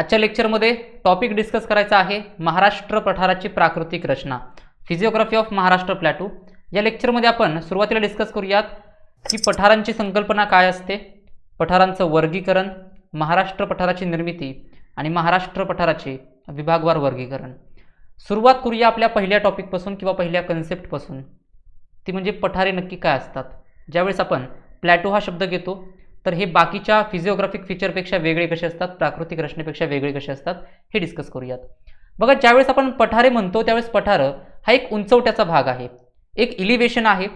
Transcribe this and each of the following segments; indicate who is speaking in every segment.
Speaker 1: आजच्या लेक्चरमध्ये topic discuss करायचा आहे महाराष्ट्र पठाराची प्राकृतिक रचना फिजिओग्राफी ऑफ महाराष्ट्र प्लॅटू. या लेक्चरमध्ये आपण सुरुवातीला डिस्कस करूयात की पठारांची संकल्पना काय असते पठारांचं वर्गीकरण महाराष्ट्र पठाराची निर्मिती आणि महाराष्ट्र पठाराचे विभागवार वर्गीकरण. सुरुवात करूया आपल्या पहिल्या टॉपिकपासून किंवा पहिल्या कन्सेप्टपासून ती म्हणजे पठारे नक्की काय असतात? ज्यावेळेस आपण प्लॅटो हा शब्द घेतो तर हे बाकीच्या फिजिओग्राफिक फीचरपेक्षा वेगळे कसे असतात? प्राकृतिक रचनेपेक्षा वेगळे कसे असतात? हे डिस्कस करूयात. बघा ज्यावेळेस आपण पठारे म्हणतो त्यावेळेस पठार हा एक उंचवट्याचा भाग आहे. एक इलिव्हेशन आहे.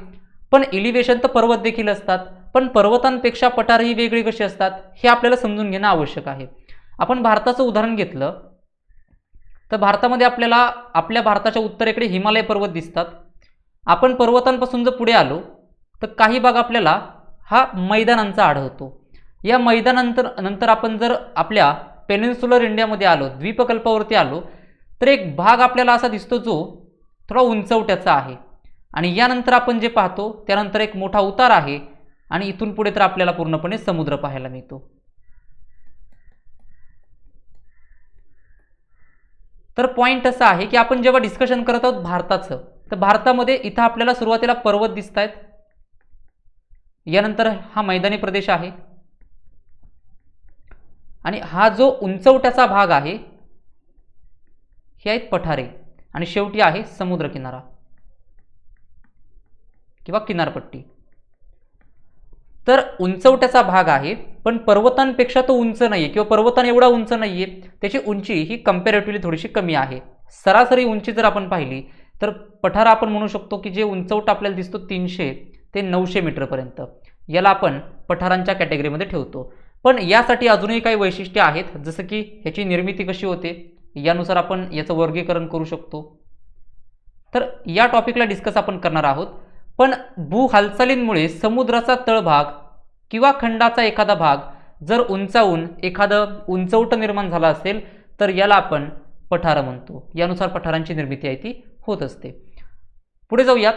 Speaker 1: पण इलिव्हेशन तर पर्वत देखील असतात. पण पर्वतांपेक्षा पठार ही वेगळी कशी असतात? हे आपल्याला समजून घेणं आवश्यक आहे. आपण भारताचं उदाहरण घेतलं. तर भारतामध्ये आपल्याला आपल्या भारताच्या उत्तरेकडे हिमालय पर्वत दिसतात. आपण पर्वतांपासून जर पुढे आलो तर काही भाग आपल्याला हा मैदानांचा आढळतो या मैदानानंतर नंतर आपण जर आपल्या पेनिन्सुलर इंडियामध्ये आलो द्वीपकल्पावरती आलो तर एक भाग आपल्याला असा दिसतो जो थोडा उंचवट्याचा आहे. आणि यानंतर आपण जे पाहतो त्यानंतर एक मोठा उतार आहे आणि इथून पुढे तर आपल्याला पूर्णपणे समुद्र पाहायला मिळतो. तर पॉईंट असा आहे की आपण जेव्हा डिस्कशन करत आहोत भारताचं तर भारतामध्ये इथं आपल्याला सुरुवातीला पर्वत दिसत आहेत यानंतर हा मैदानी प्रदेश आहे. आणि हा जो उंचवट्याचा भाग आहे हे आहेत पठारे आणि शेवटी आहे समुद्रकिनारा किंवा किनारपट्टी. तर उंचवट्याचा भाग आहे पण पर्वतांपेक्षा तो उंच नाहीये किंवा पर्वतान एवढा उंच नाहीये त्याची उंची ही कम्पॅरेटिव्हली थोडीशी कमी आहे. सरासरी उंची जर आपण पाहिली तर पठार आपण म्हणू शकतो की जे उंचवटा आपल्याला दिसतो तीनशे ते नऊशे मीटरपर्यंत. याला आपण पठारांच्या कॅटेगरीमध्ये ठेवतो. पण यासाठी अजूनही काही वैशिष्ट्ये आहेत जसं की ह्याची निर्मिती कशी होते यानुसार आपण याचं वर्गीकरण करू शकतो. तर या टॉपिकला डिस्कस आपण करणार आहोत. पण भू हालचालींमुळे समुद्राचा तळभाग किंवा खंडाचा एखादा भाग जर उंचावून एखादं उंचवट निर्माण झाला असेल तर याला आपण पठार म्हणतो. यानुसार पठारांची निर्मिती आहे ती होत असते. पुढे जाऊयात.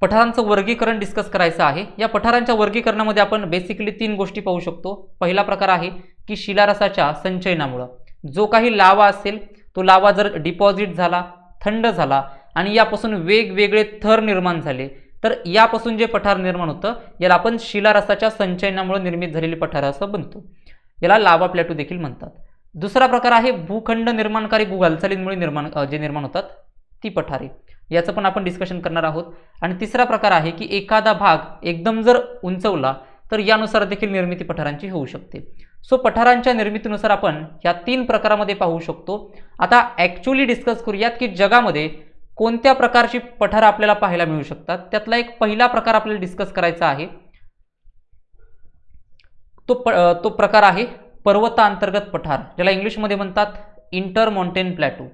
Speaker 1: पठारांचं वर्गीकरण डिस्कस करायचं आहे. या पठारांच्या वर्गीकरणामध्ये आपण बेसिकली तीन गोष्टी पाहू शकतो. पहिला प्रकार आहे की शिलारसाच्या संचयनामुळं. जो काही लावा असेल तो लावा जर डिपॉझिट झाला थंड झाला आणि यापासून वेगवेगळे थर निर्माण झाले तर यापासून जे पठार निर्माण होतं याला आपण शिलारसाच्या संचयनामुळे निर्मित झालेले पठार असं बनतो. याला लावा प्लॅटू देखील म्हणतात. दुसरा प्रकार आहे भूखंड निर्माणकारी भू हालचालींमुळे निर्माण जे निर्माण होतात ती पठारे. याचं पण आपण डिस्कशन करणार आहोत. आणि तिसरा प्रकार आहे की एखादा भाग एकदम जर उंचवला तर यानुसार देखील निर्मिती पठारांची होऊ शकते. सो पठारांच्या निर्मितीनुसार आपण ह्या तीन प्रकारामध्ये पाहू शकतो. आता ॲक्च्युली डिस्कस करूयात की जगामध्ये कोणत्या प्रकारची पठार आपल्याला पाहायला मिळू शकतात. त्यातला एक पहिला प्रकार आपल्याला डिस्कस करायचा आहे. तो प तो प्रकार आहे पर्वतांतर्गत पठार ज्याला इंग्लिशमध्ये म्हणतात इंटर माउंटेन प्लॅटू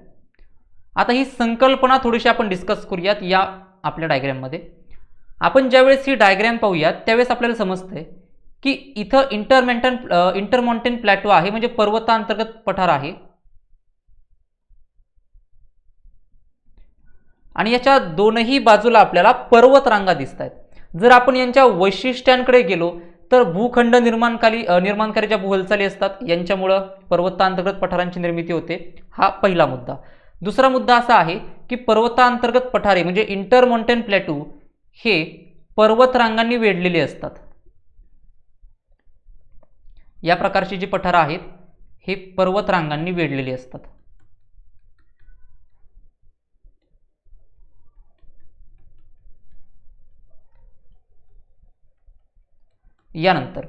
Speaker 1: आता ही संकल्पना थोडीशी आपण डिस्कस करूयात या आपल्या डायग्रॅममध्ये आपण ज्यावेळेस ही डायग्रॅम पाहूयात त्यावेळेस आपल्याला समजतंय की इथं इंटरमेंटन इंटरमॉन्टेन प्लॅटो आहे म्हणजे पर्वतांतर्गत पठार आहे. आणि याच्या दोनही बाजूला आपल्याला पर्वतरांगा दिसत आहेत जर आपण यांच्या वैशिष्ट्यांकडे गेलो तर भूखंड निर्माणकाली निर्माणकारी ज्या भूहलचाली असतात यांच्यामुळं पर्वतांतर्गत पठारांची निर्मिती होते. हा पहिला मुद्दा. दुसरा मुद्दा असा आहे की पर्वतांतर्गत पठारे म्हणजे इंटरमाउंटेन प्लॅटू हे पर्वतरांगांनी वेढलेले असतात. या प्रकारची जी पठारं आहेत हे पर्वतरांगांनी वेढलेली असतात. यानंतर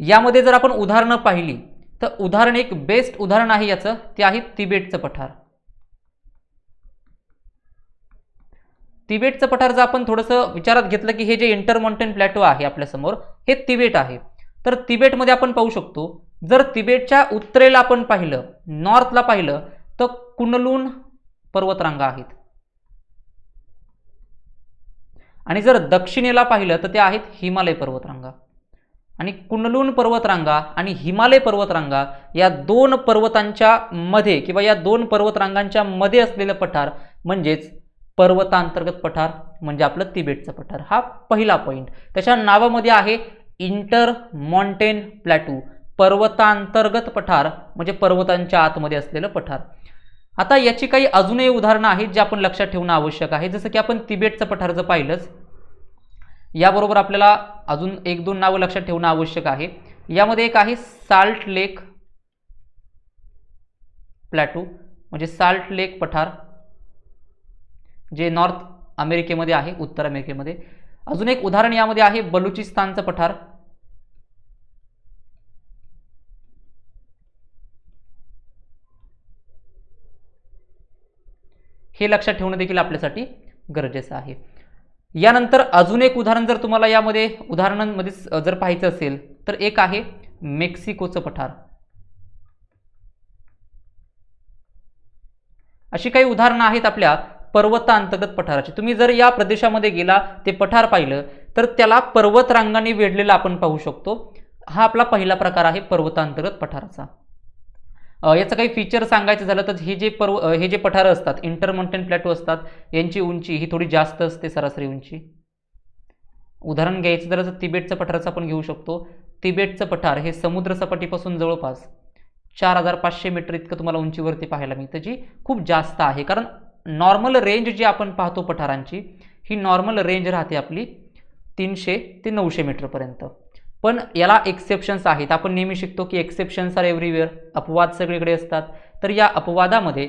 Speaker 1: यामध्ये जर आपण उदाहरणं पाहिली तर उदाहरण एक बेस्ट उदाहरण आहे याचं ते आहे तिबेटचं पठार. तिबेटचं पठार जर आपण थोडंसं विचारात घेतलं की हे जे इंटरमाउंटेन प्लॅटो आहे आपल्यासमोर हे तिबेट आहे. तर तिबेटमध्ये आपण पाहू शकतो जर तिबेटच्या उत्तरेला आपण पाहिलं नॉर्थला पाहिलं तर कुंडलून पर्वतरांगा आहेत. आणि जर दक्षिणेला पाहिलं तर त्या आहेत हिमालय पर्वतरांगा. आणि कुंडलून पर्वतरांगा आणि हिमालय पर्वतरांगा या दोन पर्वतांच्या मध्ये किंवा या दोन पर्वतरांगांच्या मध्ये असलेलं पठार म्हणजेच पर्वतांतर्गत पठार म्हणजे आपलं तिबेटचं पठार हा पहिला पॉईंट त्याच्या नावामध्ये आहे इंटर मॉन्टेन प्लॅटू पर्वतांतर्गत पठार म्हणजे पर्वतांच्या आतमध्ये असलेलं पठार. आता याची काही अजूनही उदाहरणं आहेत जे आपण लक्षात ठेवणं आवश्यक आहे. जसं की आपण तिबेटचं पठार जर पाहिलंच याबरोबर आपल्याला अजून एक दोन नावं लक्षात ठेवणं आवश्यक आहे. यामध्ये एक आहे साल्ट लेक प्लॅटू म्हणजे साल्ट लेक पठार. जे नॉर्थ अमेरिकेमध्ये आहे उत्तर अमेरिकेमध्ये. अजून एक उदाहरण यामध्ये आहे बलुचिस्तानचं पठार. हे लक्षात ठेवणं देखील आपल्यासाठी गरजेचं आहे. यानंतर अजून एक उदाहरण जर तुम्हाला यामध्ये उदाहरणांमध्ये जर पाहायचं असेल तर एक आहे मेक्सिकोचं पठार. अशी काही उदाहरणं आहेत आपल्या. पर्वतांतर्गत पठाराची. तुम्ही जर या प्रदेशामध्ये गेला ते पठार पाहिलं तर त्याला पर्वतरांगांनी वेढलेलं आपण पाहू शकतो. हा आपला पहिला प्रकार आहे पर्वतांतर्गत पठाराचा. याचं काही फीचर सांगायचं झालं तर हे जे पर्व हे जे पठारं असतात इंटरमाउंटेन प्लॅटो असतात यांची उंची ही थोडी जास्त असते सरासरी उंची. उदाहरण घ्यायचं झालं तर तिबेटचं पठाराचं आपण घेऊ शकतो. तिबेटचं पठार हे समुद्रसपाटीपासून जवळपास चार हजार पाचशे मीटर इतकं तुम्हाला उंचीवरती पाहायला मिळतं जी खूप जास्त आहे. कारण नॉर्मल रेंज जी आपण पाहतो पठारांची ही नॉर्मल रेंज राहते आपली तीनशे ते नऊशे मीटरपर्यंत पण याला एक्सेप्शन्स आहेत. आपण नेहमी शिकतो की एक्सेप्शन्स आर एव्हरीवेअर अपवाद सगळीकडे असतात. तर या अपवादामध्ये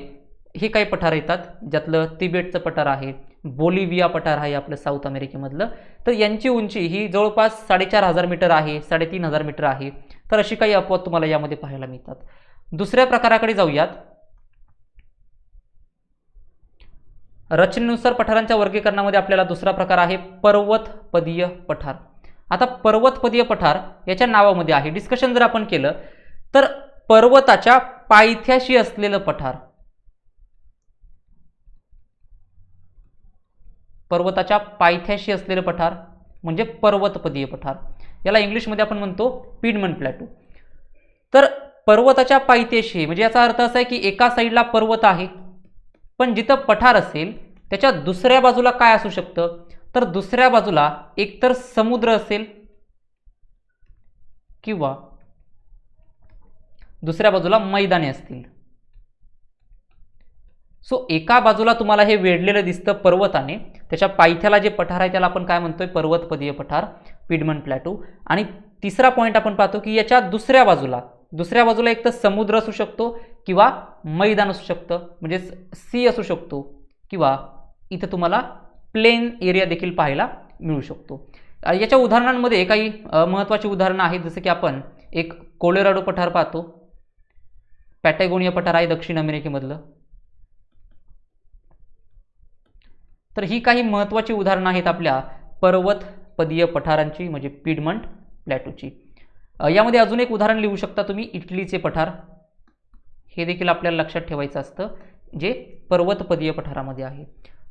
Speaker 1: हे काही पठार येतात. ज्यातलं तिबेटचं पठार आहे बोलिव्हिया पठार आहे आपलं साऊथ अमेरिकेमधलं. तर यांची उंची ही जवळपास साडेचार हजार मीटर आहे साडेतीन हजार मीटर आहे. तर अशी काही अपवाद तुम्हाला यामध्ये पाहायला मिळतात. दुसऱ्या प्रकाराकडे जाऊयात. रचनेनुसार पठारांच्या वर्गीकरणामध्ये आपल्याला दुसरा प्रकार आहे पर्वतपदीय पठार. आता पर्वतपदीय पठार याच्या नावामध्ये आहे. डिस्कशन जर आपण केलं तर पर्वताच्या पायथ्याशी असलेलं पठार. पर्वताच्या पायथ्याशी असलेलं पठार म्हणजे पर्वतपदीय पठार. याला इंग्लिशमध्ये आपण म्हणतो पिडमन प्लॅटू. तर पर्वताच्या पायथ्याशी म्हणजे याचा अर्थ असा आहे की एका साईडला पर्वत आहे पण जिथं पठार असेल त्याच्या दुसऱ्या बाजूला काय असू शकतं? तर दुसऱ्या बाजूला एकतर समुद्र असेल किंवा दुसऱ्या बाजूला मैदाने असतील. सो एका बाजूला तुम्हाला हे वेढलेलं दिसतं पर्वताने. त्याच्या पायथ्याला जे पठार आहे त्याला आपण काय म्हणतोय? पर्वतपदीय पठार पिडमन प्लॅटू. आणि तिसरा पॉईंट आपण पाहतो की याच्या दुसऱ्या बाजूला दुसऱ्या बाजूला एक तर समुद्र असू शकतो किंवा मैदान असू शकतं म्हणजे सी असू शकतो किंवा इथं तुम्हाला प्लेन एरिया देखील पाहायला मिळू शकतो. याच्या उदाहरणांमध्ये काही महत्त्वाची उदाहरणं आहेत जसं की आपण एक कोलोराडो पठार पाहतो. पॅटॅगोनिया पठार आहे दक्षिण अमेरिकेमधलं. तर ही काही महत्त्वाची उदाहरणं आहेत आपल्या पर्वतपदीय पठारांची म्हणजे पिडमंट प्लॅटोची. यामध्ये अजून एक उदाहरण लिहू शकता तुम्ही इटलीचे पठार. हे देखील आपल्याला लक्षात ठेवायचं असतं जे पर्वतपदीय पठारामध्ये आहे.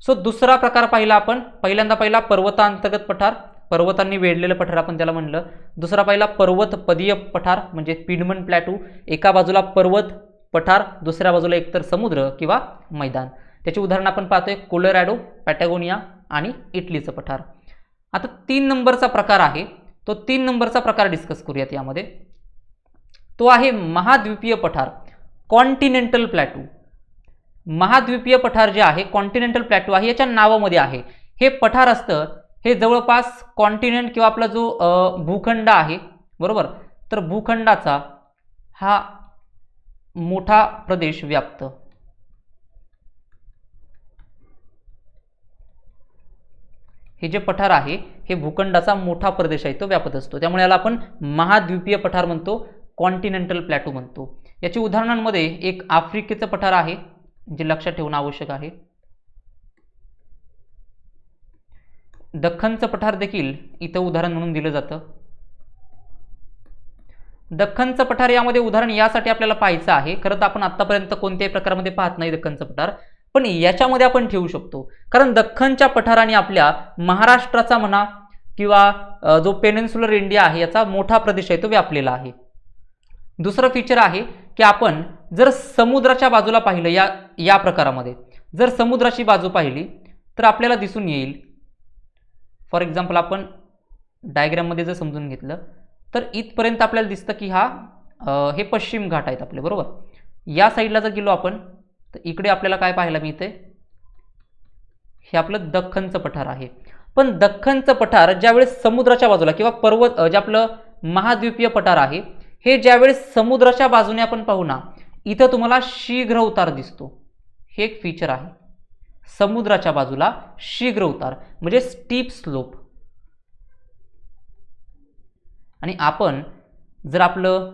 Speaker 1: सो दुसरा प्रकार पाहिला आपण. पहिल्यांदा पहिला पर्वतांतर्गत पठार. पर्वतांनी वेढलेलं पठार आपण त्याला म्हणलं. दुसरा पहिला पर्वतपदीय पठार म्हणजे पिडमन प्लॅटू. एका बाजूला पर्वत पठार दुसऱ्या बाजूला एकतर समुद्र किंवा मैदान. त्याची उदाहरणं आपण पाहतोय कोलोरॅडो पॅटॅगोनिया आणि इटलीचं पठार. आता तीन नंबरचा प्रकार आहे. तो तीन नंबरचा प्रकार डिस्कस करूयात यामध्ये. तो आहे महाद्वीपीय पठार. Continental plateau. महाद्वीपीय पठार जे आहे कॉन्टिनेंटल प्लॅटू आहे याच्या नावामध्ये आहे. हे पठार असतं हे जवळपास कॉन्टिनेंट किंवा आपला जो भूखंड आहे बरोबर? तर भूखंडाचा हा मोठा प्रदेश व्याप्त. हे जे पठार आहे हे भूखंडाचा मोठा प्रदेश आहे तो व्यापत असतो. त्यामुळे याला आपण महाद्वीपीय पठार म्हणतो कॉन्टिनेंटल प्लॅटू म्हणतो. याची उदाहरणांमध्ये एक आफ्रिकेचं पठार आहे जे लक्षात ठेवणं आवश्यक आहे. दख्खनचं पठार देखील इथं उदाहरण म्हणून दिलं जातं. दख्खनचं पठार यामध्ये उदाहरण यासाठी आपल्याला पाहायचं आहे. खरं तर आपण आत्तापर्यंत कोणत्याही प्रकारामध्ये पाहत नाही दख्खनचं पठार. पण याच्यामध्ये आपण ठेवू शकतो. कारण दख्खनच्या पठाराने आपल्या महाराष्ट्राचा म्हणा किंवा जो पेनिन्सुलर इंडिया आहे याचा मोठा प्रदेश आहे तो व्यापलेला आहे. दुसरं फीचर आहे की आपण जर समुद्राच्या बाजूला पाहिलं या या प्रकारामध्ये जर समुद्राची बाजू पाहिली तर आपल्याला दिसून येईल. फॉर एक्झाम्पल आपण डायग्राममध्ये जर समजून घेतलं तर इथपर्यंत आपल्याला दिसतं की हा हे पश्चिम घाट आहेत आपले बरोबर? या साईडला जर गेलो आपण तर इकडे आपल्याला काय पाहायला मिळते हे आपलं दख्खनचं पठार आहे. पण दख्खनचं पठार ज्यावेळेस समुद्राच्या बाजूला किंवा पर्वत जे आपलं महाद्वीपीय पठार आहे हे ज्यावेळेस समुद्राच्या बाजूने आपण पाहू ना इथं तुम्हाला शीघ्र उतार दिसतो. हे एक फीचर आहे. समुद्राच्या बाजूला शीघ्र उतार म्हणजे स्टीप स्लोप आणि आपण जर आपलं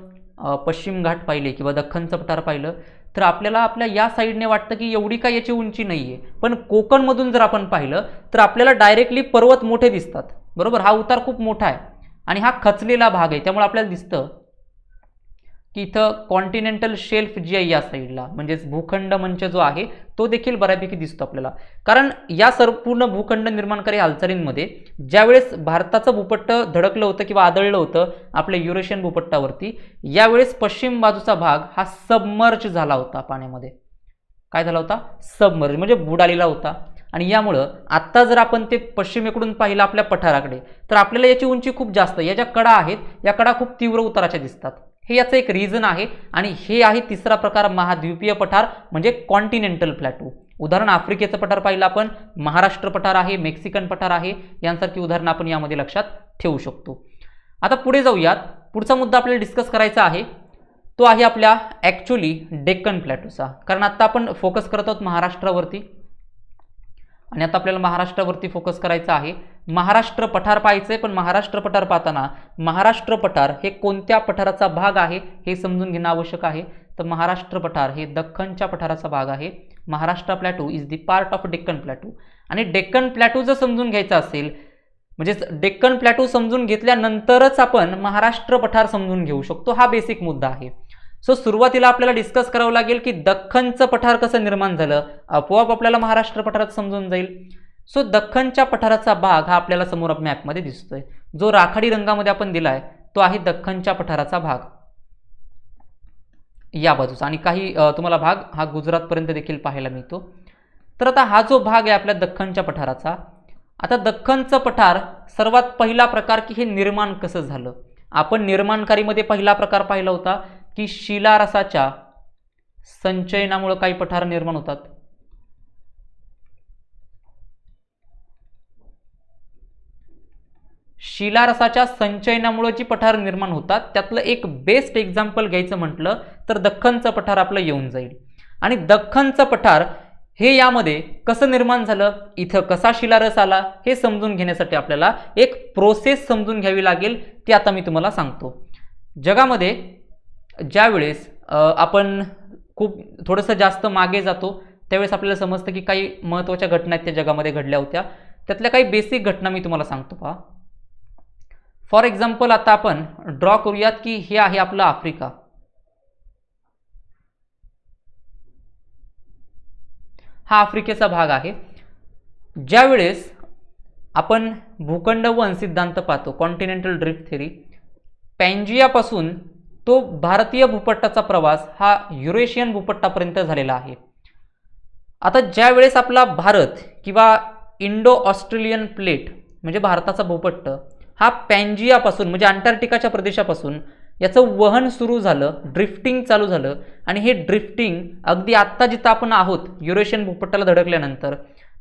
Speaker 1: पश्चिम घाट पाहिले किंवा दख्खनचं पठार पाहिलं तर आपल्याला आपल्या या साईडने वाटतं की एवढी काय याची उंची नाही आहे पण कोकणमधून जर आपण पाहिलं तर आपल्याला डायरेक्टली पर्वत मोठे दिसतात. बरोबर? हा उतार खूप मोठा आहे. आणि हा खचलेला भाग आहे. त्यामुळे आपल्याला दिसतं की इथं कॉन्टिनेंटल शेल्फ जी आहे या साईडला म्हणजेच भूखंड मंच जो आहे तो देखील बऱ्यापैकी दिसतो आपल्याला. कारण या सर्व पूर्ण भूखंड निर्माणकारी हालचालींमध्ये ज्यावेळेस भारताचं भूपट्ट धडकलं होतं किंवा आदळलं होतं आपल्या युरेशियन भूपट्टावरती यावेळेस पश्चिम बाजूचा भाग हा सबमर्ज झाला होता पाण्यामध्ये. काय झाला होता? सबमर्ज म्हणजे बुडालेला होता. आणि यामुळं आत्ता जर आपण ते पश्चिमेकडून पाहिलं आपल्या पठाराकडे तर आपल्याला याची उंची खूप जास्त या ज्या कडा आहेत या कडा खूप तीव्र उताराच्या दिसतात. हे याचं एक रिझन आहे. आणि हे आहे तिसरा प्रकार महाद्वीपीय पठार म्हणजे कॉन्टिनेंटल प्लॅटो उदाहरण आफ्रिकेचं पठार पाहिलं आपण. महाराष्ट्र पठार आहे मेक्सिकन पठार आहे. यांसारखी उदाहरणं आपण यामध्ये लक्षात ठेवू शकतो. आता पुढे जाऊयात. पुढचा मुद्दा आपल्याला डिस्कस करायचा आहे. तो आहे आपल्या ॲक्च्युली डेक्कन प्लॅटोचा कारण आत्ता आपण फोकस करत आहोत महाराष्ट्रावरती. आणि आता आपल्याला महाराष्ट्रावरती फोकस करायचा आहे. महाराष्ट्र पठार पाहायचं आहे पण महाराष्ट्र पठार पाहताना महाराष्ट्र पठार हे कोणत्या पठाराचा भाग आहे हे समजून घेणं आवश्यक आहे. तर महाराष्ट्र पठार हे दख्खनच्या पठाराचा भाग आहे. Maharashtra plateau is the part of Deccan plateau आणि डेक्कन प्लॅटो जर समजून घ्यायचा असेल म्हणजेच डेक्कन प्लॅटो समजून घेतल्यानंतरच आपण महाराष्ट्र पठार समजून घेऊ शकतो. हा बेसिक मुद्दा आहे. सो सुरुवातीला आपल्याला डिस्कस करावं लागेल की दख्खनचं पठार कसं निर्माण झालं? आपोआप आपल्याला महाराष्ट्र पठारात समजून जाईल. सो दख्खनच्या पठाराचा भाग हा आपल्याला समोर मॅपमध्ये दिसतोय. जो राखाडी रंगामध्ये आपण दिलाय तो आहे दख्खनच्या पठाराचा भाग. या बाजूचा. आणि काही तुम्हाला भाग हा गुजरातपर्यंत देखील पाहायला मिळतो. तर आता हा जो भाग आहे आपल्या दख्खनच्या पठाराचा आता दख्खनचं पठार सर्वात पहिला प्रकार की हे निर्माण कसं झालं? आपण निर्माणकारीमध्ये पहिला प्रकार पाहिला होता. की शिलारसाच्या संचयनामुळं काही पठार निर्माण होतात. शिलारसाच्या संचयनामुळे जी पठार निर्माण होतात त्यातलं एक बेस्ट एक्झाम्पल घ्यायचं म्हटलं तर दख्खनचं पठार आपलं येऊन जाईल. आणि दख्खनचं पठार हे यामध्ये कसं निर्माण झालं? इथं कसा शिलारस आला? हे समजून घेण्यासाठी आपल्याला एक प्रोसेस समजून घ्यावी लागेल ती आता मी तुम्हाला सांगतो. जगामध्ये ज्यावेळेस आपण खूप थोडंसं जास्त मागे जातो त्यावेळेस आपल्याला समजतं की काही महत्त्वाच्या घटना आहेत त्या जगामध्ये घडल्या होत्या. त्यातल्या काही बेसिक घटना मी तुम्हाला सांगतो पहा. फॉर एक्झाम्पल आता आपण ड्रॉ करूयात की हे आहे आपलं आफ्रिका. हा आफ्रिकेचा भाग आहे. ज्यावेळेस आपण भूखंड वन सिद्धांत पाहतो कॉन्टिनेंटल ड्रिफ्ट थेरी पॅन्जियापासून तो भारतीय भूपट्टाचा प्रवास हा युरेशियन भूपट्टापर्यंत झालेला आहे. आता ज्या वेळेस आपला भारत किंवा इंडो ऑस्ट्रेलियन प्लेट म्हणजे भारताचा भूपट्ट हा पॅन्जियापासून म्हणजे अंटार्क्टिकाच्या प्रदेशापासून याचं वहन सुरू झालं ड्रिफ्टिंग चालू झालं आणि हे ड्रिफ्टिंग अगदी आत्ता जिथं आपण आहोत युरेशियन भूपट्टाला धडकल्यानंतर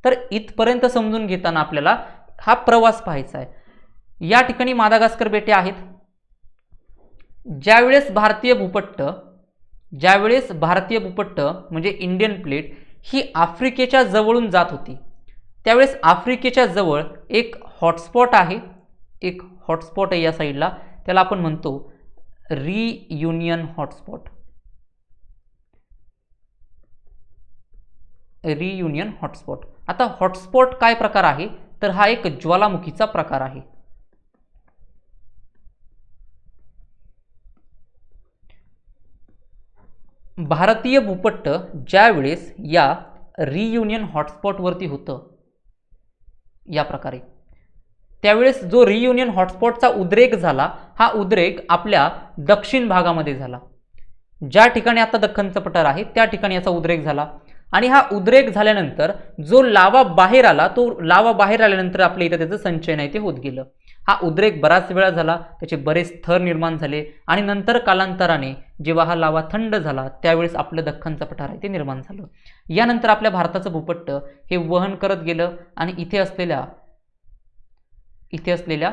Speaker 1: तर इथपर्यंत समजून घेताना आपल्याला हा प्रवास पाहायचा आहे. या ठिकाणी मादागास्कर बेटे आहेत. ज्यावेळेस भारतीय भूपट्ट ज्यावेळेस भारतीय भूपट्ट म्हणजे इंडियन प्लेट ही आफ्रिकेच्या जवळून जात होती. त्यावेळेस आफ्रिकेच्या जवळ एक हॉटस्पॉट आहे. एक हॉटस्पॉट आहे या साईडला त्याला आपण म्हणतो रियुनियन हॉटस्पॉट रियुनियन हॉटस्पॉट आता हॉटस्पॉट काय प्रकार आहे? तर हा एक ज्वालामुखीचा प्रकार आहे. भारतीय भूपट्ट ज्यावेळेस या रियुनियन हॉटस्पॉटवरती होतं या प्रकारे. त्यावेळेस जो रियुनियन हॉटस्पॉटचा उद्रेक झाला हा उद्रेक आपल्या दक्षिण भागामध्ये झाला. ज्या ठिकाणी आता दख्खनचं पठार आहे त्या ठिकाणी याचा उद्रेक झाला. आणि हा उद्रेक झाल्यानंतर जो लावा बाहेर आला तो लावा बाहेर आल्यानंतर आपल्या इथं त्याचं संचयन आहे ते होत गेलं. हा उद्रेक बराच वेळा झाला त्याचे बरेच थर निर्माण झाले आणि नंतर कालांतराने जेव्हा हा लावा थंड झाला त्यावेळेस आपलं दख्खनचं पठार आहे ते निर्माण झालं. यानंतर आपल्या भारताचं भूपट्ट हे वहन करत गेलं आणि इथे असलेल्या इथे असलेल्या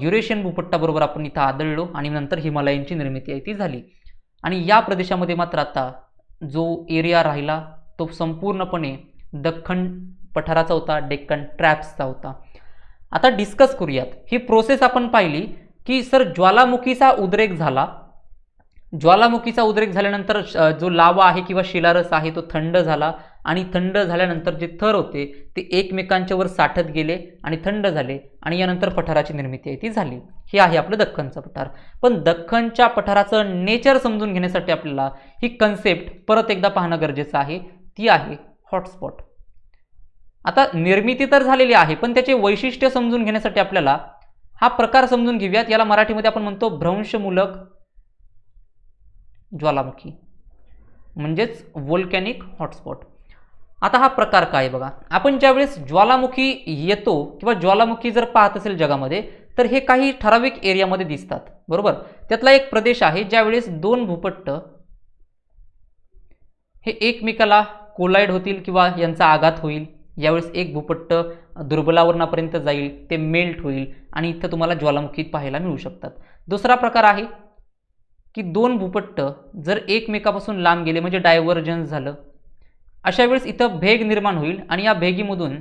Speaker 1: युरेशियन भूपट्टाबरोबर आपण इथं आदळलो आणि नंतर हिमालयांची निर्मिती आहे ती झाली. आणि या प्रदेशामध्ये मात्र आता जो एरिया राहिला तो संपूर्णपणे दख्खन पठाराचा होता डेक्कन ट्रॅप्सचा होता. आता डिस्कस करूयात. ही प्रोसेस आपण पाहिली की सर ज्वालामुखीचा उद्रेक झाला. ज्वालामुखीचा उद्रेक झाल्यानंतर जो लावा आहे किंवा शिलारस आहे तो थंड झाला. आणि थंड झाल्यानंतर जे थर होते ते एकमेकांच्या वर साठत गेले आणि थंड झाले. आणि यानंतर पठाराची निर्मिती आहे ती झाली. हे आहे आपलं दख्खनचं पठार. पण दख्खनच्या पठाराचं नेचर समजून घेण्यासाठी आपल्याला ही कन्सेप्ट परत एकदा पाहणं गरजेचं आहे. ती आहे हॉटस्पॉट आता निर्मिती तर झालेली आहे पण त्याचे वैशिष्ट्य समजून घेण्यासाठी आपल्याला हा प्रकार समजून घेऊयात. याला मराठीमध्ये आपण म्हणतो भ्रंशमूलक ज्वालामुखी म्हणजेच वोल्कॅनिक हॉटस्पॉट आता हा प्रकार काय आहे बघा. आपण ज्यावेळेस ज्वालामुखी येतो किंवा ज्वालामुखी जर पाहत असेल जगामध्ये तर हे काही ठराविक एरियामध्ये दिसतात. बरोबर? त्यातला एक प्रदेश आहे ज्यावेळेस दोन भूपट्ट हे एकमेकाला कोलाईड होतील किंवा यांचा आघात होईल. यावेळेस एक भूपट्ट दुर्बलावरणापर्यंत जाईल ते मेल्ट होईल आणि इथं तुम्हाला ज्वालामुखीत पाहायला मिळू शकतात. दुसरा प्रकार आहे की दोन भूपट्ट जर एकमेकापासून लांब गेले म्हणजे डायव्हर्जन्स झालं अशा वेळेस इथं भेग निर्माण होईल आणि या भेगीमधून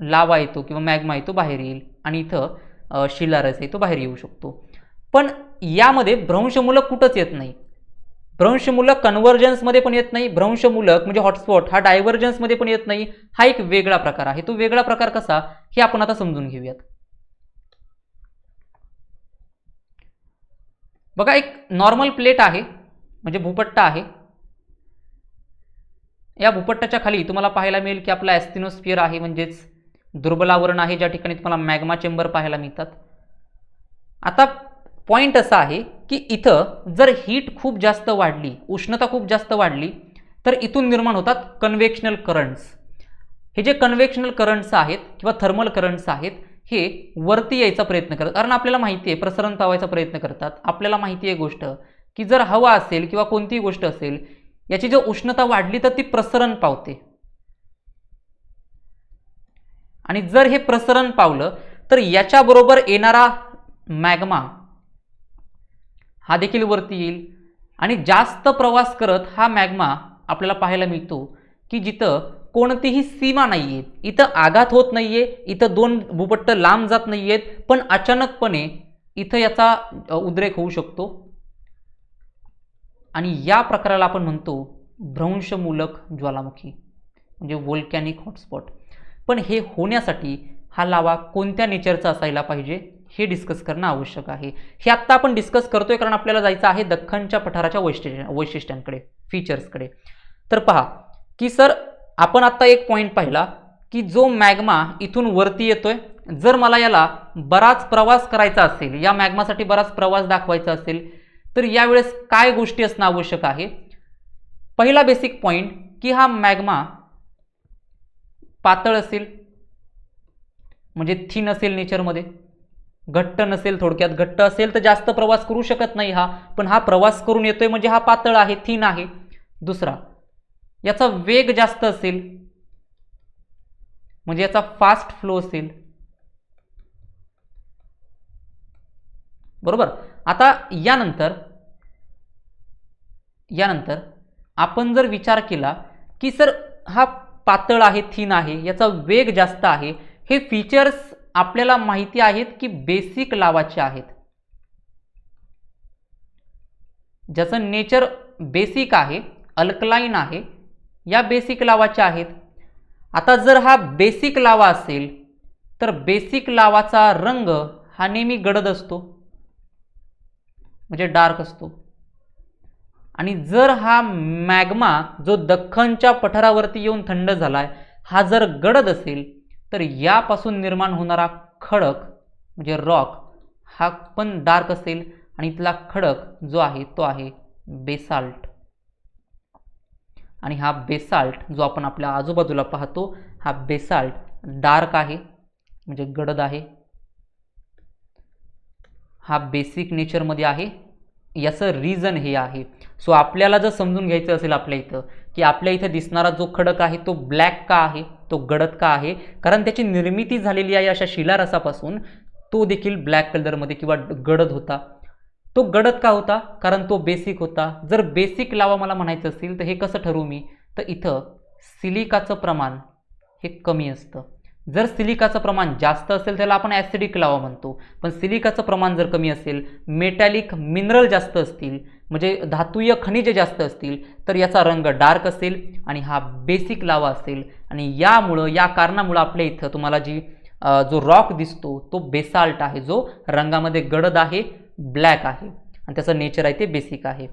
Speaker 1: लावा येतो किंवा मॅग्मा येतो बाहेर येईल आणि इथं शिलारस येतो बाहेर येऊ शकतो. पण यामध्ये भ्रंशमूलक कुठंच येत नाही. भ्रंशमूलक कन्व्हर्जन्समध्ये पण येत नाही. भ्रंशमूलक म्हणजे हॉटस्पॉट हा डायव्हर्जन्समध्ये पण येत नाही. हा एक वेगळा प्रकार आहे. तो वेगळा प्रकार कसा? हे आपण आता समजून घेऊयात. बघा एक नॉर्मल प्लेट आहे म्हणजे भूपट्ट आहे. या भूपट्टाच्या खाली तुम्हाला पाहायला मिळेल की आपला ॲस्थिनोस्फिअर आहे म्हणजेच दुर्बलावरण आहे ज्या ठिकाणी तुम्हाला मॅग्मा चेंबर पाहायला मिळतात. आता पॉईंट असा आहे की इथं जर हीट खूप जास्त वाढली उष्णता खूप जास्त वाढली तर इथून निर्माण होतात कन्व्हेक्शनल करंट्स हे जे कन्व्हेक्शनल करंट्स आहेत किंवा थर्मल करंट्स आहेत हे वरती यायचा प्रयत्न करतात. कारण आपल्याला माहिती आहे प्रसरण पावायचा प्रयत्न करतात. आपल्याला माहिती आहे गोष्ट की जर हवा असेल किंवा कोणतीही गोष्ट असेल याची जर उष्णता वाढली तर ती प्रसरण पावते. आणि जर हे प्रसरण पावलं तर याच्याबरोबर येणारा मॅग्मा हा देखील वरती येईल. आणि जास्त प्रवास करत हा मॅग्मा आपल्याला पाहायला मिळतो की जिथं कोणतीही सीमा नाही आहे इथं आघात होत नाही आहे इथं दोन भूपट्ट लांब जात नाही आहेत पण अचानकपणे इथं याचा उद्रेक होऊ शकतो. आणि या प्रकाराला आपण म्हणतो भ्रंशमूलक ज्वालामुखी म्हणजे वोल्कॅनिक हॉटस्पॉट पण हे होण्यासाठी हा लावा कोणत्या नेचरचा असायला पाहिजे? हे डिस्कस करणं आवश्यक आहे. हे आत्ता आपण डिस्कस करतोय कारण आपल्याला जायचं आहे दख्खनच्या पठाराच्या वैशिष्ट्य वैशिष्ट्यांकडे फीचर्सकडे तर पहा की सर आपण आत्ता एक पॉईंट पाहिला की जो मॅग्मा इथून वरती येतोय जर मला याला बराच प्रवास करायचा असेल या मॅग्मासाठी बराच प्रवास दाखवायचा असेल तर यावेळेस काय गोष्टी असणं आवश्यक आहे? पहिला बेसिक पॉईंट की हा मॅग्मा पातळ असेल म्हणजे थिन असेल नेचरमध्ये घट्ट नसेल थोडक्यात घट्ट असेल तर जास्त प्रवास करू शकत नाही हा. पण हा प्रवास करून येतोय म्हणजे हा पातळ आहे थीन आहे. दुसरा याचा वेग जास्त असेल म्हणजे याचा फास्ट फ्लो असेल. बरोबर? आता यानंतर यानंतर आपण जर विचार केला की सर हा पातळ आहे थिन आहे याचा वेग जास्त आहे हे फीचर्स आपल्याला माहिती आहेत की बेसिक लावाचे आहेत. ज्याचं नेचर बेसिक आहे अल्कलाईन आहे या बेसिक लावाच्या आहेत. आता जर हा बेसिक लावा असेल तर बेसिक लावाचा रंग हा नेहमी गडद असतो. म्हणजे डार्क असतो. आणि जर हा मॅग्मा जो दख्खनच्या पठारावरती येऊन थंड झाला आहे हा जर गडद असेल तर यापासून निर्माण होणारा खडक म्हणजे रॉक हा पण डार्क असेल आणि इथला खडक जो आहे तो आहे बेसाल्ट. आणि हा बेसाल्ट जो आपण आपल्या आजूबाजूला पाहतो हा बेसाल्ट डार्क आहे म्हणजे गडद आहे. हा बेसिक नेचरमध्ये आहे. याचं रिझन हे आहे. सो आपल्याला जर समजून घ्यायचं असेल आपल्या इथं की आपल्या इथं दिसणारा जो खडक आहे तो ब्लॅक का आहे तो गडद का आहे? कारण त्याची निर्मिती झालेली आहे अशा शिलारसापासून तो देखील ब्लॅक कलरमध्ये किंवा गडद होता. तो गडद का होता? कारण तो बेसिक होता. जर बेसिक लावा मला म्हणायचं असेल तर हे कसं ठरवू मी? तर इथं सिलिकाचं प्रमाण हे कमी असतं. जर सिलिकाचं प्रमाण जास्त असेल त्याला आपण ॲसिडिक लावा म्हणतो. पण सिलिकाचं प्रमाण जर कमी असेल मेटॅलिक मिनरल जास्त असतील म्हणजे धातूय खनिजे जास्त असतील तर याचा रंग डार्क असेल आणि हा बेसिक लावा असेल. आणि यामुळं या कारणामुळं आपल्या इथं तुम्हाला जी जो रॉक दिसतो तो बेसाल्ट आहे. जो रंगामध्ये गडद आहे ब्लॅक आहे. आणि त्याचं नेचर आहे ते बेसिक आहे.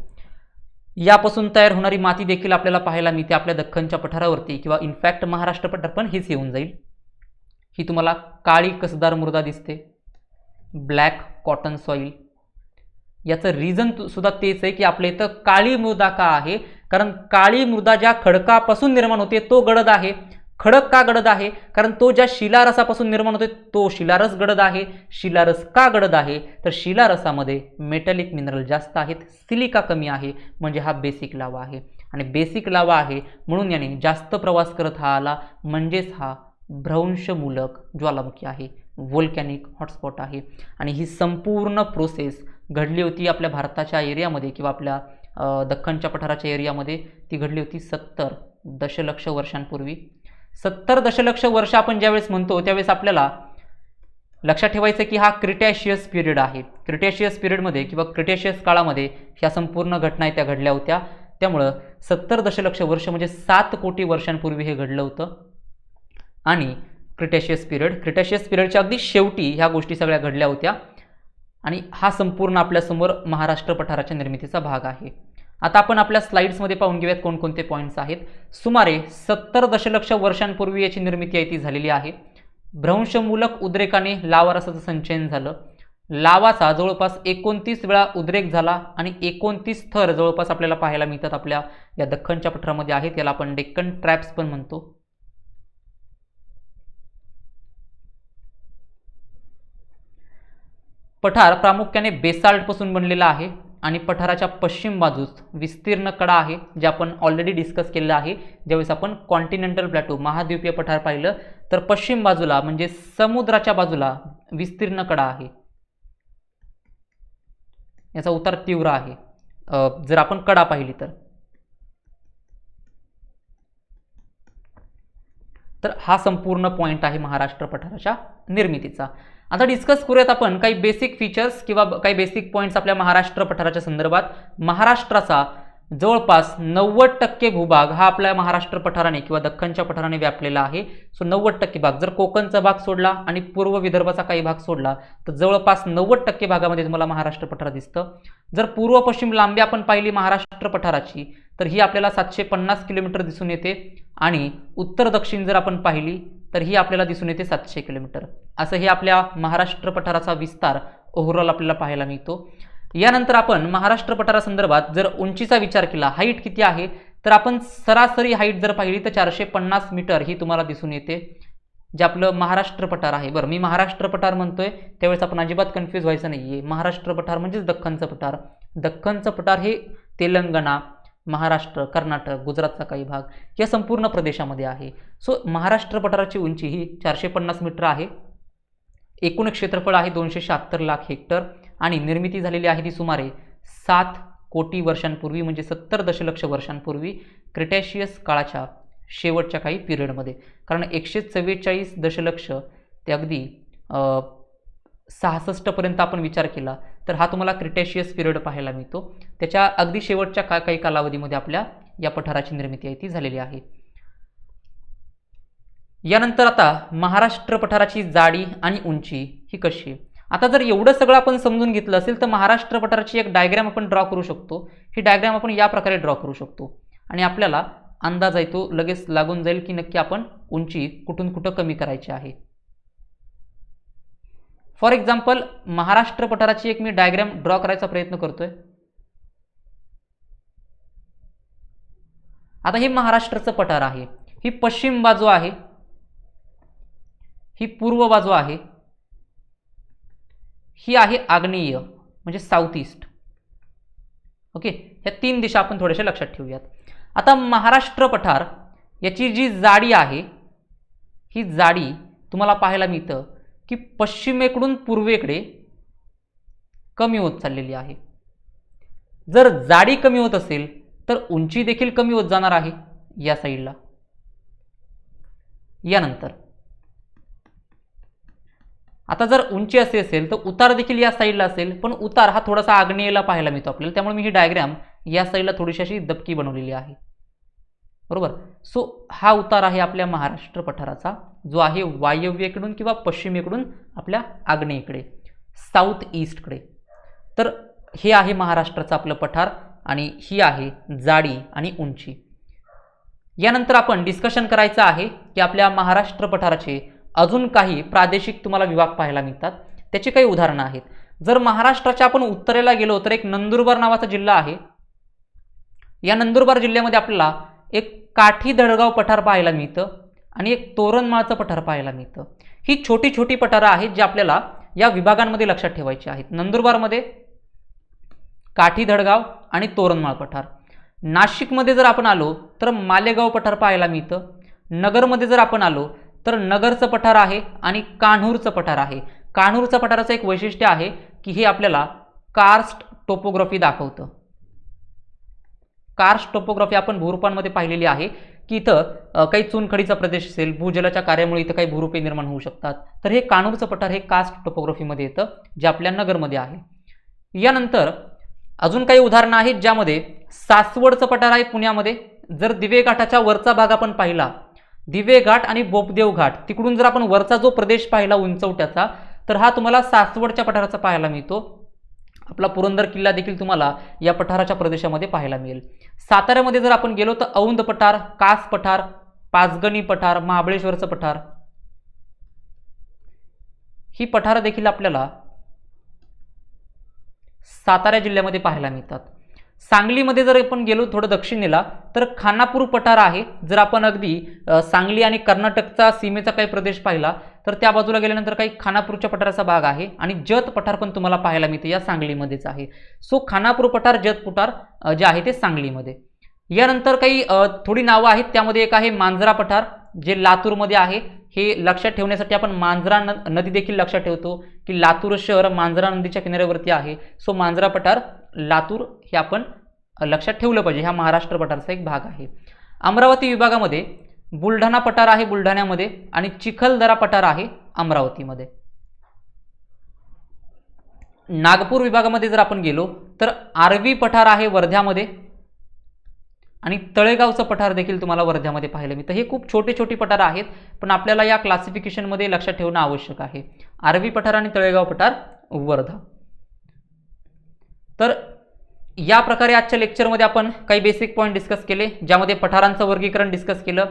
Speaker 1: यापासून तयार होणारी माती देखील आपल्याला पाहायला मिळते. आपल्या दख्खनच्या पठारावरती किंवा इनफॅक्ट महाराष्ट्र पठार पण हीच येऊन जाईल. ही तुम्हाला काळी कसदार मृदा दिसते. ब्लॅक कॉटन सॉईल याचं रिझन सुद्धा तेच आहे की आपल्या इथं काळी मृदा का आहे? कारण काळी मृदा ज्या खडकापासून निर्माण होते तो गडद आहे. खडक का गडद आहे? कारण तो ज्या शिलारसापासून निर्माण होते तो शिलारस गडद आहे. शिलारस का गडद आहे? तर शिलारसामध्ये मेटॅलिक मिनरल जास्त आहेत सिलिका कमी आहे म्हणजे हा बेसिक लावा आहे. आणि बेसिक लावा आहे म्हणून याने जास्त प्रवास करत हा आला म्हणजेच हा भ्रंशमूलक ज्वालामुखी आहे वोल्कॅनिक हॉटस्पॉट आहे. आणि ही संपूर्ण प्रोसेस घडली होती आपल्या भारताच्या एरियामध्ये किंवा आपल्या दख्खनच्या पठाराच्या एरियामध्ये ती घडली होती सत्तर दशलक्ष वर्षांपूर्वी. सत्तर दशलक्ष वर्ष आपण ज्यावेळेस म्हणतो त्यावेळेस आपल्याला लक्षात ठेवायचं की हा क्रिटॅशियस पिरियड आहे. क्रिटॅशियस पिरियडमध्ये किंवा क्रिटॅशियस काळामध्ये ह्या संपूर्ण घटना त्या घडल्या होत्या. त्यामुळं सत्तर दशलक्ष वर्ष म्हणजे सात कोटी वर्षांपूर्वी हे घडलं होतं. आणि क्रिटॅशियस पिरियड क्रिटॅशियस पिरियडच्या अगदी शेवटी ह्या गोष्टी सगळ्या घडल्या होत्या. आणि हा संपूर्ण आपल्यासमोर महाराष्ट्र पठाराच्या निर्मितीचा भाग आहे. आता आपण आपल्या स्लाईड्समध्ये पाहून घेऊयात कोणकोणते पॉईंट्स आहेत. सुमारे सत्तर दशलक्ष वर्षांपूर्वी याची निर्मिती आहे ती झालेली आहे. भ्रंशमूलक उद्रेकाने लावा रसाचं संचयन झालं. लावाचा जवळपास एकोणतीस वेळा उद्रेक झाला आणि एकोणतीस थर जवळपास आपल्याला पाहायला मिळतात आपल्या या दख्खनच्या पठारामध्ये आहेत. याला आपण डेक्कन ट्रॅप्स पण म्हणतो. पठार प्रामुख्याने बेसाल्टपासून बनलेला आहे आणि पठाराच्या पश्चिम बाजूस विस्तीर्ण कडा आहे जे आपण ऑलरेडी डिस्कस केलेलं आहे. ज्यावेळेस आपण कॉन्टिनेंटल प्लॅटो महाद्वीपीय पठार पाहिलं तर पश्चिम बाजूला म्हणजे समुद्राच्या बाजूला विस्तीर्ण कडा आहे. याचा उतार तीव्र आहे. जर आपण कडा पाहिली तर. तर हा संपूर्ण पॉईंट आहे महाराष्ट्र पठाराच्या निर्मितीचा. आता डिस्कस करूयात आपण काही बेसिक फीचर्स किंवा काही बेसिक पॉईंट्स आपल्या महाराष्ट्र पठाराच्या संदर्भात. महाराष्ट्राचा जवळपास नव्वद टक्के भूभाग हा आपल्या महाराष्ट्र पठाराने किंवा दख्खनच्या पठाराने व्यापलेला आहे. सो नव्वद टक्के भाग. जर कोकणचा भाग सोडला आणि पूर्व विदर्भाचा काही भाग सोडला तर जवळपास नव्वद टक्के भागामध्ये तुम्हाला महाराष्ट्र पठार दिसतं. जर पूर्व पश्चिम लांबी आपण पाहिली महाराष्ट्र पठाराची तर ही आपल्याला सातशे पन्नास किलोमीटर दिसून येते. आणि उत्तर दक्षिण जर आपण पाहिली तर ही आपल्याला दिसून येते सातशे किलोमीटर. असं हे आपल्या महाराष्ट्र पठाराचा विस्तार ओव्हरऑल आपल्याला पाहायला मिळतो. यानंतर आपण महाराष्ट्र पठारासंदर्भात जर उंचीचा विचार केला हाईट किती आहे तर आपण सरासरी हाईट जर पाहिली तर चारशे पन्नास मीटर ही तुम्हाला दिसून येते. जे आपलं महाराष्ट्र पठार आहे. बरं मी महाराष्ट्र पठार म्हणतोय त्यावेळेस आपण अजिबात कन्फ्यूज व्हायचं नाही आहे महाराष्ट्र पठार म्हणजेच दख्खनचं पठार. दख्खनचं पठार हे तेलंगणा महाराष्ट्र कर्नाटक गुजरातचा काही भाग या संपूर्ण प्रदेशामध्ये आहे. सो महाराष्ट्र पठाराची उंची ही चारशे पन्नास मीटर आहे. एकूण क्षेत्रफळ आहे दोनशे शहात्तर लाख हेक्टर आणि निर्मिती झालेली आहे ती सुमारे सात कोटी वर्षांपूर्वी म्हणजे सत्तर दशलक्ष वर्षांपूर्वी क्रिटॅशियस काळाच्या शेवटच्या काही पिरियडमध्ये. कारण एकशे चव्वेचाळीस दशलक्ष ते अगदी सहासष्टपर्यंत आपण विचार केला तर हा तुम्हाला क्रिटॅशियस पिरियड पाहायला मिळतो. त्याच्या अगदी शेवटच्या का काही कालावधीमध्ये आपल्या या पठाराची निर्मिती आहे ती झालेली आहे. यानंतर आता महाराष्ट्र पठाराची जाडी आणि उंची ही कशी आहे? आता जर एवढं सगळं आपण समजून घेतलं असेल तर महाराष्ट्र पठाराची एक डायग्रॅम आपण ड्रॉ करू शकतो. ही डायग्रॅम आपण या प्रकारे ड्रॉ करू शकतो. आणि आपल्याला अंदाज आहे तो लगेच लागून जाईल की नक्की आपण उंची कुठून कुठं कमी करायची आहे. फॉर एक्झाम्पल महाराष्ट्र पठाराची एक मी डायग्रॅम ड्रॉ करायचा प्रयत्न करतोय आता हे महाराष्ट्राचं पठार आहे ही पश्चिम बाजू आहे ही पूर्व बाजू आहे ही आहे आग्नेय म्हणजे साऊथ ईस्ट ओके ह्या तीन दिशा आपण थोड्याशा लक्षात ठेवूयात आता महाराष्ट्र पठार याची जी जाडी आहे ही जाडी तुम्हाला पाहायला मिळतं की पश्चिमेकडून पूर्वेकडे कमी होत चाललेली आहे. जर जाडी कमी होत असेल तर उंची देखील कमी होत जाणार आहे या साईडला यानंतर आता जर उंची असे असेल तर उतार देखील या साईडला असेल पण उतार हा थोडासा आग्नेयला पाहायला मिळतो आपल्याला. त्यामुळे मी ही डायग्रॅम या साईडला थोडीशी अशी दबकी बनवलेली आहे. बरोबर? सो हा उतार आहे आपल्या महाराष्ट्र पठाराचा. जो आहे वायव्येकडून किंवा पश्चिमेकडून आपल्या आग्नेयेकडे साऊथ ईस्टकडे तर हे आहे महाराष्ट्राचं आपलं पठार आणि ही आहे जाडी आणि उंची. यानंतर आपण डिस्कशन करायचं आहे की आपल्या महाराष्ट्र पठाराचे अजून काही प्रादेशिक तुम्हाला विभाग पाहायला मिळतात. त्याची काही उदाहरणं आहेत. जर महाराष्ट्राच्या आपण उत्तरेला गेलो तर एक नंदुरबार नावाचा जिल्हा आहे. या नंदुरबार जिल्ह्यामध्ये आपल्याला एक काठी दडगाव पठार पाहायला मिळतं. आणि एक तोरणमाळचं पठार पाहायला मिळतं. ही छोटी छोटी पठारं आहेत जी आपल्याला या विभागांमध्ये लक्षात ठेवायची आहेत. नंदुरबारमध्ये काठी धडगाव आणि तोरणमाळ पठार. नाशिकमध्ये जर आपण आलो तर मालेगाव पठार पाहायला मिळतं. नगरमध्ये जर आपण आलो तर नगरचं पठार आहे आणि कान्हूरचं पठार आहे. कान्हूरचं पठाराचं एक वैशिष्ट्य आहे की हे आपल्याला कार्स्ट टोपोग्राफी दाखवतं. कार्स्ट टोपोग्राफी आपण भूरूपांमध्ये पाहिलेली आहे. की इथं काही चुनखडीचा प्रदेश असेल भूजलाच्या कार्यामुळे इथं काही भूरूपे निर्माण होऊ शकतात. तर हे कानूरचं पठार हे कास्ट टोपोग्राफीमध्ये येतं जे आपल्या नगरमध्ये आहे. यानंतर अजून काही उदाहरणं आहेत ज्यामध्ये सासवडचं पठार आहे पुण्यामध्ये. जर दिवे घाटाच्या वरचा भाग आपण पाहिला दिवे घाट आणि बोपदेव घाट तिकडून जर आपण वरचा जो प्रदेश पाहिला उंचवट्याचा तर हा तुम्हाला सासवडच्या पठाराचा पाहायला मिळतो. आपला पुरंदर किल्ला देखील तुम्हाला या पठाराच्या प्रदेशामध्ये पाहायला मिळेल. साताऱ्यामध्ये जर आपण गेलो तर औंध पठार कास पठार पाचगणी पठार महाबळेश्वरचं पठार ही पठारं देखील आपल्याला सातारा जिल्ह्यामध्ये पाहायला मिळतात. सांगलीमध्ये जर आपण गेलो थोडं दक्षिणेला तर खानापूर पठार आहे. जर आपण अगदी सांगली आणि कर्नाटकचा सीमेचा काही प्रदेश पाहिला तर त्या बाजूला गेल्यानंतर काही खानापूरच्या पठाराचा भाग आहे आणि जत पठार पण तुम्हाला पाहायला मिळते. या सांगलीमध्येच आहे. सो खानापूर पठार जत पठार जे आहे ते सांगलीमध्ये. यानंतर काही थोडी नावं आहेत. त्यामध्ये एक आहे मांजरा पठार जे लातूरमध्ये आहे. हे लक्षात ठेवण्यासाठी आपण मांजरा न नदी देखील लक्षात ठेवतो की लातूर शहर मांजरा नदीच्या किनाऱ्यावरती आहे. सो मांजरा पठार लातूर हे आपण लक्षात ठेवलं पाहिजे. हा महाराष्ट्र पठारचा एक भाग आहे. अमरावती विभागामध्ये बुलढाणा पठार आहे बुलढाण्यामध्ये आणि चिखलदरा पठार आहे अमरावतीमध्ये. नागपूर विभागामध्ये जर आपण गेलो तर आरवी पठार आहे वर्ध्यामध्ये आणि तळेगावचं पठार देखील तुम्हाला वर्ध्यामध्ये पाहायला मिळतं. हे खूप छोटे छोटे पठार आहेत पण आपल्याला या क्लासिफिकेशनमध्ये लक्षात ठेवणं आवश्यक आहे. आरवी पठार आणि तळेगाव पठार वर्धा. तर या प्रकारे आजच्या लेक्चरमध्ये आपण काही बेसिक पॉईंट डिस्कस केले ज्यामध्ये पठारांचं वर्गीकरण डिस्कस केलं.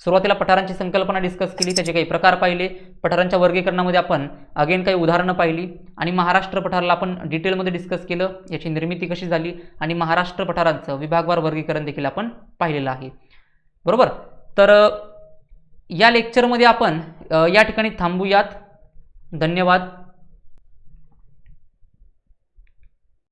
Speaker 1: सुरुवातीला पठारांची संकल्पना डिस्कस केली त्याचे काही प्रकार पाहिले. पठारांच्या वर्गीकरणामध्ये आपण अगेन काही उदाहरणं पाहिली. आणि महाराष्ट्र पठाराला आपण डिटेलमध्ये डिस्कस केलं. याची निर्मिती कशी झाली? आणि महाराष्ट्र पठारांचं विभागवार वर्गीकरण देखील आपण पाहिलेलं आहे. बरोबर? तर या लेक्चरमध्ये आपण या ठिकाणी थांबूयात. धन्यवाद.